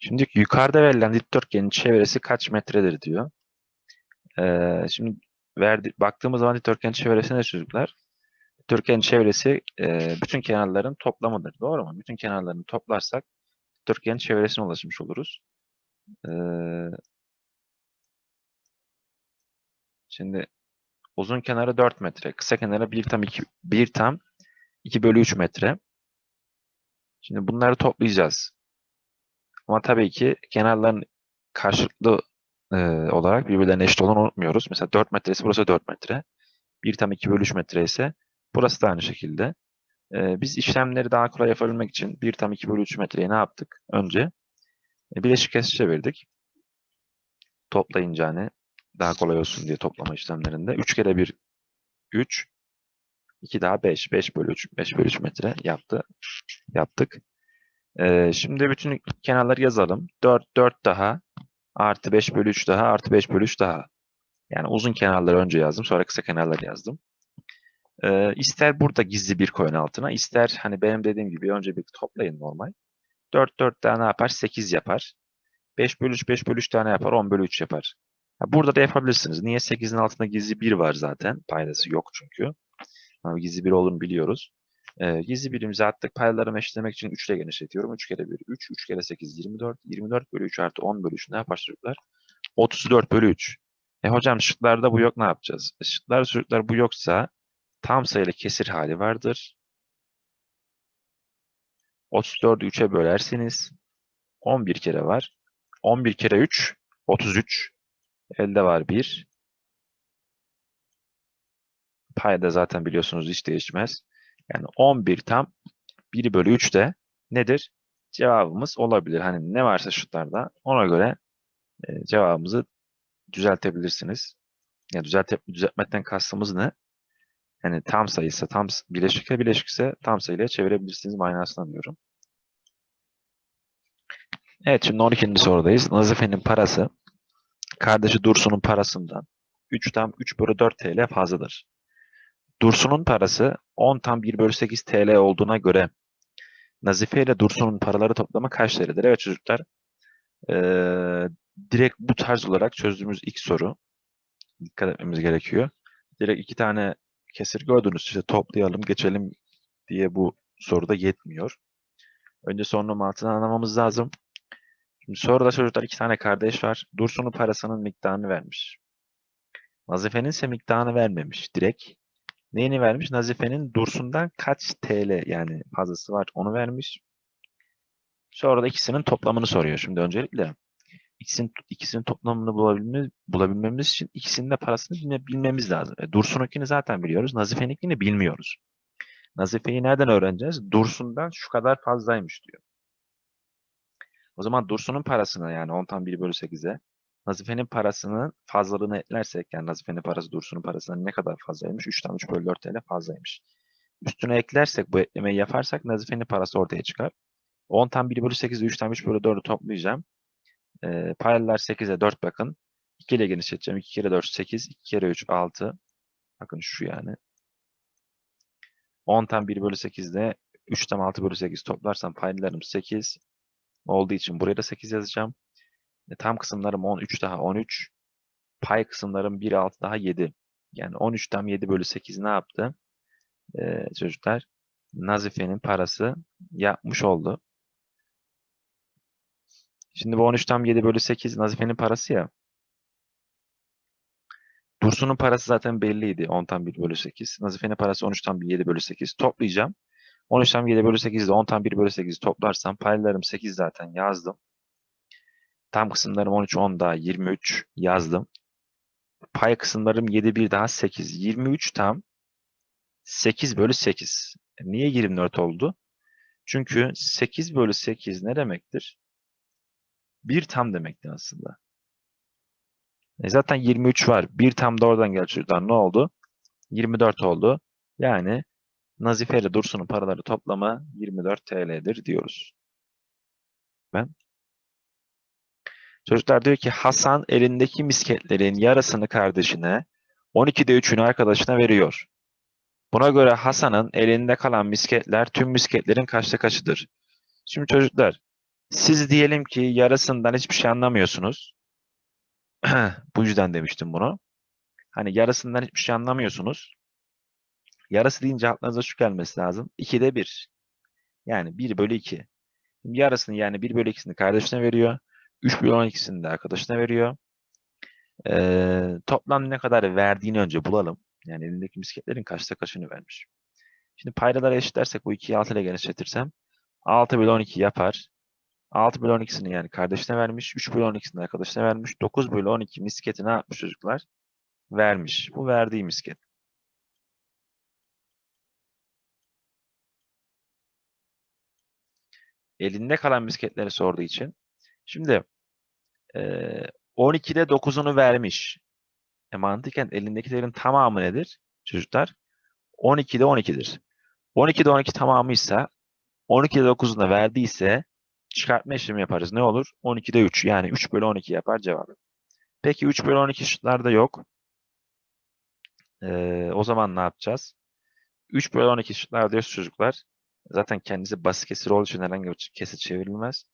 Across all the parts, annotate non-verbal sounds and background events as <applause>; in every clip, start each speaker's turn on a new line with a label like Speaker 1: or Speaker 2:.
Speaker 1: Şimdi yukarıda verilen dikdörtgenin çevresi kaç metredir diyor. Ee, şimdi verdi, baktığımız zaman dikdörtgenin çevresi ne çocuklar? Dikdörtgenin çevresi e, bütün kenarların toplamıdır. Doğru mu? Bütün kenarlarını toplarsak dikdörtgenin çevresine ulaşmış oluruz. Ee, şimdi uzun kenarı 4 metre, kısa kenarı 1 tam 2, 1 tam 2 bölü 3 metre. Şimdi bunları toplayacağız. Ama tabii ki kenarların karşılıklı e, olarak birbirlerine eşit olduğunu unutmuyoruz. Mesela 4 metresi burası 4 metre. 1 tam 2 bölü 3 metre ise burası da aynı şekilde. E, biz işlemleri daha kolay yapabilmek için 1 tam 2 bölü 3 metreyi ne yaptık? Önce e, bileşik kesir çevirdik. Toplayınca hani daha kolay olsun diye toplama işlemlerinde. 3 kere 1 3 2 daha 5. 5 bölü 3. 5 bölü 3 metre yaptı. Yaptık. Ee, şimdi bütün kenarları yazalım. 4, 4 daha artı 5 bölü 3 daha artı 5 bölü 3 daha. Yani uzun kenarları önce yazdım. Sonra kısa kenarları yazdım. Ee, ister burada gizli bir koyun altına. ister hani benim dediğim gibi önce bir toplayın normal. 4, 4 daha ne yapar? 8 yapar. 5 bölü 3, 5 bölü 3 tane yapar. 10 bölü 3 yapar. Burada da yapabilirsiniz. Niye 8'in altında gizli 1 var zaten. Paydası yok çünkü. Ama gizli 1 olduğunu biliyoruz. Ee, gizli birimizi attık. Paylarımı eşitlemek için 3 ile genişletiyorum. 3 kere 1 3, 3 kere 8 24. 24 bölü 3 artı 10 bölü 3 ne yapar çocuklar? 34 bölü 3. E hocam şıklarda bu yok ne yapacağız? E, şıklarda çocuklar bu yoksa tam sayılı kesir hali vardır. 34'ü 3'e bölersiniz. 11 kere var. 11 kere 3 33. Elde var 1. Payda zaten biliyorsunuz hiç değişmez. Yani 11 tam 1 bölü 3 de nedir? Cevabımız olabilir. Hani ne varsa şutlarda ona göre e, cevabımızı düzeltebilirsiniz. Yani düzelte, düzeltmekten kastımız ne? Yani tam sayısı tam bileşikle bileşikse tam sayıya çevirebilirsiniz manasını anlıyorum. Evet şimdi 12. sorudayız. Nazife'nin parası kardeşi Dursun'un parasından 3 tam 3 bölü 4 TL fazladır. Dursun'un parası 10 tam 1 bölü 8 TL olduğuna göre Nazife ile Dursun'un paraları toplamı kaç TL'dir? Evet çocuklar. Ee, direkt bu tarz olarak çözdüğümüz ilk soru. Dikkat etmemiz gerekiyor. Direkt iki tane kesir gördünüz. İşte toplayalım, geçelim diye bu soruda yetmiyor. Önce sorunun mantığını anlamamız lazım. Şimdi soruda çocuklar iki tane kardeş var. Dursun'un parasının miktarını vermiş. Nazife'nin ise miktarını vermemiş direkt. Neyini vermiş? Nazife'nin Dursun'dan kaç TL yani fazlası var onu vermiş. Sonra da ikisinin toplamını soruyor. Şimdi öncelikle ikisinin, ikisinin toplamını bulabilmemiz, bulabilmemiz için ikisinin de parasını bilme, bilmemiz lazım. E, Dursun'unkini zaten biliyoruz. Nazife'ninkini bilmiyoruz. Nazife'yi nereden öğreneceğiz? Dursun'dan şu kadar fazlaymış diyor. O zaman Dursun'un parasına yani 10 tam 1 bölü 8'e Nazife'nin parasının fazlalığını eklersek yani Nazife'nin parası Dursun'un parasından ne kadar fazlaymış? 3 tam 3 bölü 4 TL fazlaymış. Üstüne eklersek bu eklemeyi yaparsak Nazife'nin parası ortaya çıkar. 10 tam 1 bölü 8 ile 3 tam 3 bölü 4'ü toplayacağım. E, paylılar 8'e 4 bakın. 2 ile genişleteceğim. 2 kere 4 8. 2 kere 3 6. Bakın şu yani. 10 tam 1 bölü 8'de 3 tam 6 bölü 8 toplarsam paylılarım 8 olduğu için buraya da 8 yazacağım. E, tam kısımlarım 13 daha 13. Pay kısımlarım 1 6 daha 7. Yani 13 tam 7 bölü 8 ne yaptı? Ee, çocuklar Nazife'nin parası yapmış oldu. Şimdi bu 13 tam 7 bölü 8 Nazife'nin parası ya. Dursun'un parası zaten belliydi. 10 tam 1 bölü 8. Nazife'nin parası 13 tam 7 bölü 8. Toplayacağım. 13 tam 7 bölü 8 ile 10 tam 1 bölü 8 toplarsam paylarım 8 zaten yazdım. Tam kısımlarım 13 10 daha 23 yazdım. Pay kısımlarım 7 1 daha 8. 23 tam 8 bölü 8. E, niye 24 oldu? Çünkü 8 bölü 8 ne demektir? 1 tam demektir aslında. E zaten 23 var. 1 tam da oradan geldi çocuklar. Ne oldu? 24 oldu. Yani Nazife ile Dursun'un paraları toplamı 24 TL'dir diyoruz. Ben. Çocuklar diyor ki Hasan elindeki misketlerin yarısını kardeşine, 12'de 3'ünü arkadaşına veriyor. Buna göre Hasan'ın elinde kalan misketler tüm misketlerin kaçta kaçıdır? Şimdi çocuklar Siz diyelim ki yarısından hiçbir şey anlamıyorsunuz. <clears throat> Bu yüzden demiştim bunu. Hani yarısından hiçbir şey anlamıyorsunuz. Yarısı deyince aklınıza şu gelmesi lazım. 2'de 1. Yani 1 bölü 2. Şimdi yarısını yani 1 bölü 2'sini kardeşine veriyor. 3 bölü 12'sini de arkadaşına veriyor. Ee, toplam ne kadar verdiğini önce bulalım. Yani elindeki misketlerin kaçta kaçını vermiş. Şimdi paydaları eşitlersek bu 2'yi 6 ile genişletirsem 6 bölü 12 yapar. 6 bölü 12'sini yani kardeşine vermiş. 3 bölü 12'sini arkadaşına vermiş. 9 bölü 12 misketi ne yapmış çocuklar? Vermiş. Bu verdiği misket. Elinde kalan misketleri sorduğu için. Şimdi eee 12'de 9'unu vermiş. E mantıken elindekilerin tamamı nedir çocuklar? 12'de 12'dir. 12'de 12 tamamıysa 12'de 9'unu da verdiyse çıkartma işlemi yaparız. Ne olur? 12'de 3. Yani 3 bölü 12 yapar cevabı. Peki 3 bölü 12 şıklarda yok. Ee, o zaman ne yapacağız? 3 bölü 12 şıklar diyoruz çocuklar. Zaten kendisi basit kesir olduğu için herhangi bir kesir çevrilmez.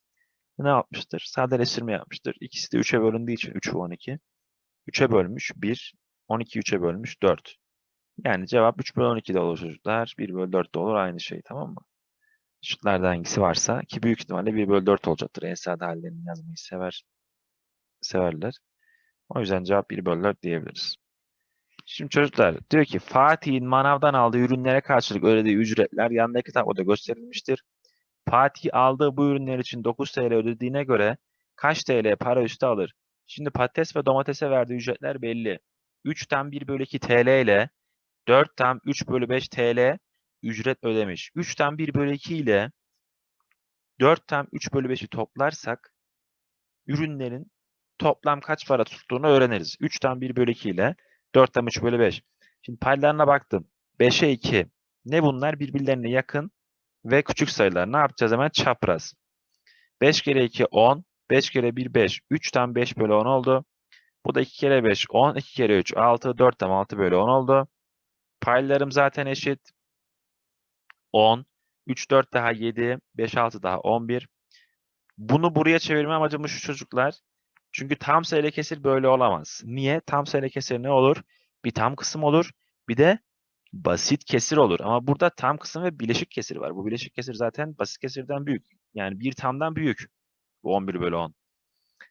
Speaker 1: Ne yapmıştır? Sadeleştirme yapmıştır. İkisi de 3'e bölündüğü için 3 ve 12. 3'e bölmüş 1. 12 3'e bölmüş 4. Yani cevap 3 bölü 12 de olur çocuklar. 1 bölü 4 de olur aynı şey tamam mı? Şıklarda hangisi varsa ki büyük ihtimalle 1 bölü 4 olacaktır. En sade hallerini yazmayı sever severler. O yüzden cevap 1 bölü 4 diyebiliriz. Şimdi çocuklar diyor ki Fatih'in manavdan aldığı ürünlere karşılık ödediği ücretler yandaki tabloda gösterilmiştir. Fatih aldığı bu ürünler için 9 TL ödediğine göre kaç TL para üstü alır? Şimdi patates ve domatese verdiği ücretler belli. 3'ten 1 bölü 2 TL ile 4'ten 3 bölü 5 TL ücret ödemiş. 3'ten 1 bölü 2 ile 4'ten 3 bölü 5'i toplarsak ürünlerin toplam kaç para tuttuğunu öğreniriz. 3'ten 1 bölü 2 ile 4'ten 3 bölü 5. Şimdi paylarına baktım. 5'e 2. Ne bunlar? Birbirlerine yakın ve küçük sayılar. Ne yapacağız hemen? Çapraz. 5 kere 2 10. 5 kere 1 5. 3'ten 5 bölü 10 oldu. Bu da 2 kere 5 10. 2 kere 3 6. 4'ten 6 bölü 10 oldu. Paylarım zaten eşit. 10. 3 4 daha 7. 5 6 daha 11. Bunu buraya çevirme amacımız şu çocuklar. Çünkü tam sayılı kesir böyle olamaz. Niye? Tam sayılı kesir ne olur? Bir tam kısım olur. Bir de basit kesir olur. Ama burada tam kısım ve bileşik kesir var. Bu bileşik kesir zaten basit kesirden büyük. Yani bir tamdan büyük. Bu 11 bölü 10.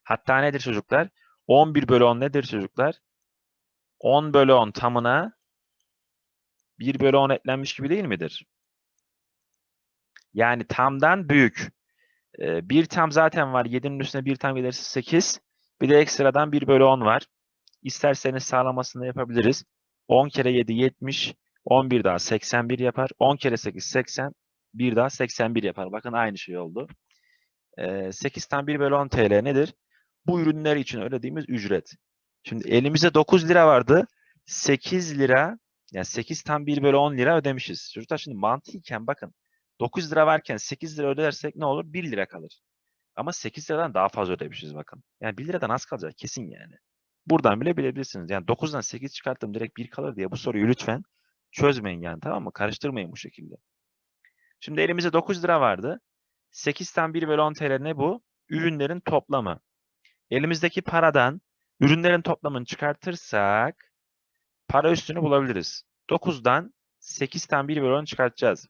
Speaker 1: Hatta nedir çocuklar? 11 bölü 10 nedir çocuklar? 10 bölü 10 tamına 1 bölü 10 eklenmiş gibi değil midir? Yani tamdan büyük. Ee, bir tam zaten var. 7'nin üstüne bir tam gelirse 8. Bir de ekstradan 1 bölü 10 var. İsterseniz sağlamasını yapabiliriz. 10 kere 7 70. 11 daha 81 yapar. 10 kere 8 80. 1 daha 81 yapar. Bakın aynı şey oldu. Ee, 8'ten 1 bölü 10 TL nedir? Bu ürünler için ödediğimiz ücret. Şimdi elimizde 9 lira vardı. 8 lira yani 8 tam 1 bölü 10 lira ödemişiz. Çocuklar şimdi mantıken bakın 9 lira varken 8 lira ödersek ne olur? 1 lira kalır. Ama 8 liradan daha fazla ödemişiz bakın. Yani 1 liradan az kalacak kesin yani. Buradan bile bilebilirsiniz. Yani 9'dan 8 çıkarttım direkt 1 kalır diye bu soruyu lütfen çözmeyin yani tamam mı? Karıştırmayın bu şekilde. Şimdi elimizde 9 lira vardı. 8'ten 1 bölü 10 TL ne bu? Ürünlerin toplamı. Elimizdeki paradan ürünlerin toplamını çıkartırsak para üstünü bulabiliriz. 9'dan 8'ten 1 bölü 10 çıkartacağız.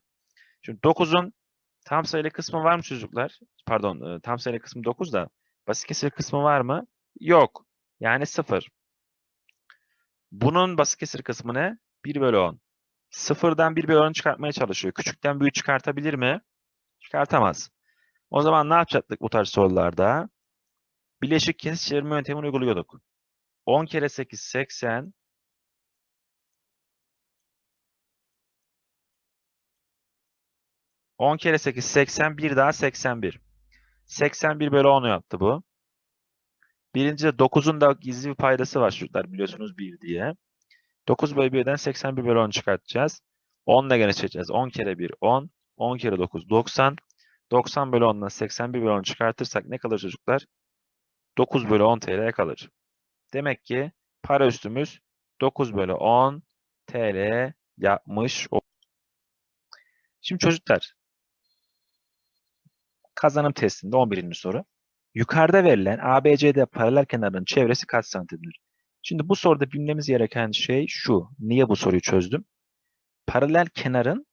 Speaker 1: Şimdi 9'un tam sayılı kısmı var mı çocuklar? Pardon e, tam sayılı kısmı 9 da basit kesir kısmı var mı? Yok. Yani 0. Bunun basit kesir kısmı ne? 1 bölü 10. Sıfırdan 1 bölü 10 çıkartmaya çalışıyor. Küçükten büyük çıkartabilir mi? Çıkartamaz. O zaman ne yapacaktık bu tarz sorularda? Bileşik kesir çevirme yöntemini uyguluyorduk. 10 kere 8 80. On kere 8 81 daha 81. 81 bölü 10 yaptı bu. Birinci de 9'un da gizli bir paydası var çocuklar biliyorsunuz 1 diye. 9 bölü 1'den 81 bölü 10 çıkartacağız. 10 ile genişleteceğiz. 10 kere 1 10. 10 kere 9 90. 90 bölü 10'dan 81 bölü 10 çıkartırsak ne kalır çocuklar? 9 bölü 10 TL kalır. Demek ki para üstümüz 9 bölü 10 TL yapmış. Şimdi çocuklar Kazanım testinde 11. soru. Yukarıda verilen ABCD paralel kenarının çevresi kaç santimdir? Şimdi bu soruda bilmemiz gereken şey şu. Niye bu soruyu çözdüm? Paralel kenarın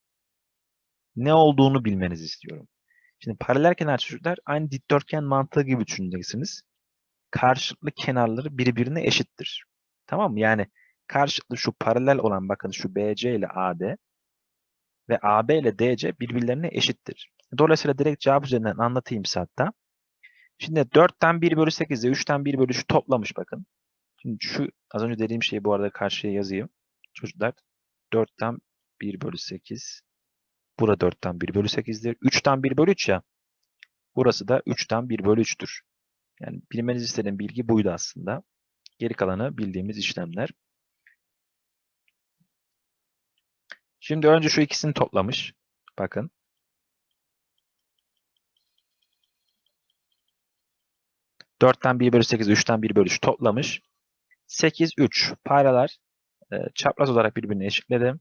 Speaker 1: ne olduğunu bilmenizi istiyorum. Şimdi paralel kenar çocuklar aynı dikdörtgen mantığı gibi düşüneceksiniz. Karşılıklı kenarları birbirine eşittir. Tamam mı? Yani karşılıklı şu paralel olan bakın şu BC ile AD ve AB ile DC birbirlerine eşittir. Dolayısıyla direkt cevap üzerinden anlatayım size hatta. Şimdi 4'ten 1 bölü 8 ile 3'ten 1 bölü 3'ü toplamış bakın. Şimdi şu az önce dediğim şeyi bu arada karşıya yazayım. Çocuklar 4'ten 1 bölü 8. Burada 4'ten 1 bölü 8'dir. 3'ten 1 bölü 3 ya. Burası da 3'ten 1 bölü 3'tür. Yani bilmenizi istediğim bilgi buydu aslında. Geri kalanı bildiğimiz işlemler. Şimdi önce şu ikisini toplamış. Bakın. Dörtten 1 bölü 8, 3'ten 1 bölü 3 toplamış. 8, 3 paydalar e, çapraz olarak birbirine eşitledim.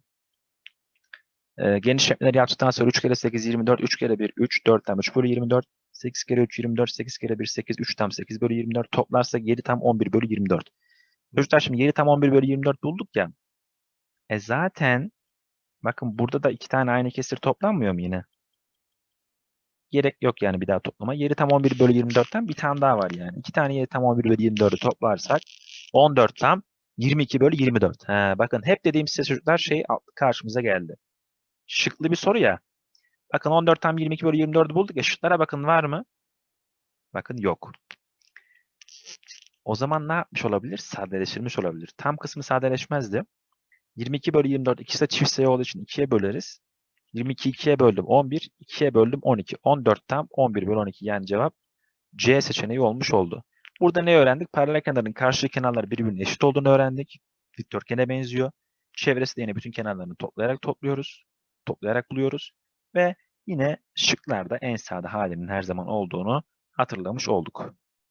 Speaker 1: E, genişletmeleri yaptıktan sonra 3 kere 8, 24, 3 kere 1, 3, 4'ten 3 bölü 24, 8 kere 3, 24, 8 kere 1, 8, 3 tam 8 bölü 24 toplarsak 7 tam 11 bölü 24. Çocuklar şimdi 7 tam 11 bölü 24 bulduk ya. E zaten bakın burada da iki tane aynı kesir toplanmıyor mu yine? Gerek yok yani bir daha toplama. 7 tam 11 bölü 24'ten bir tane daha var yani. İki tane 7 tam 11 bölü 24'ü toplarsak 14 tam 22 bölü 24. He, bakın hep dediğim size çocuklar şey karşımıza geldi. Şıklı bir soru ya. Bakın 14 tam 22 bölü 24'ü bulduk. ya. Şıklara bakın var mı? Bakın yok. O zaman ne yapmış olabilir? Sadeleştirilmiş olabilir. Tam kısmı sadeleşmezdi. 22 bölü 24 ikisi de çift sayı olduğu için 2'ye böleriz. 22 2'ye böldüm 11, 2'ye böldüm 12. 14 tam 11 bölü 12 yani cevap C seçeneği olmuş oldu. Burada ne öğrendik? Paralel kenarın karşı kenarları birbirine eşit olduğunu öğrendik. Dikdörtgene benziyor. Çevresi de yine bütün kenarlarını toplayarak topluyoruz. Toplayarak buluyoruz. Ve yine şıklarda en sağda halinin her zaman olduğunu hatırlamış olduk.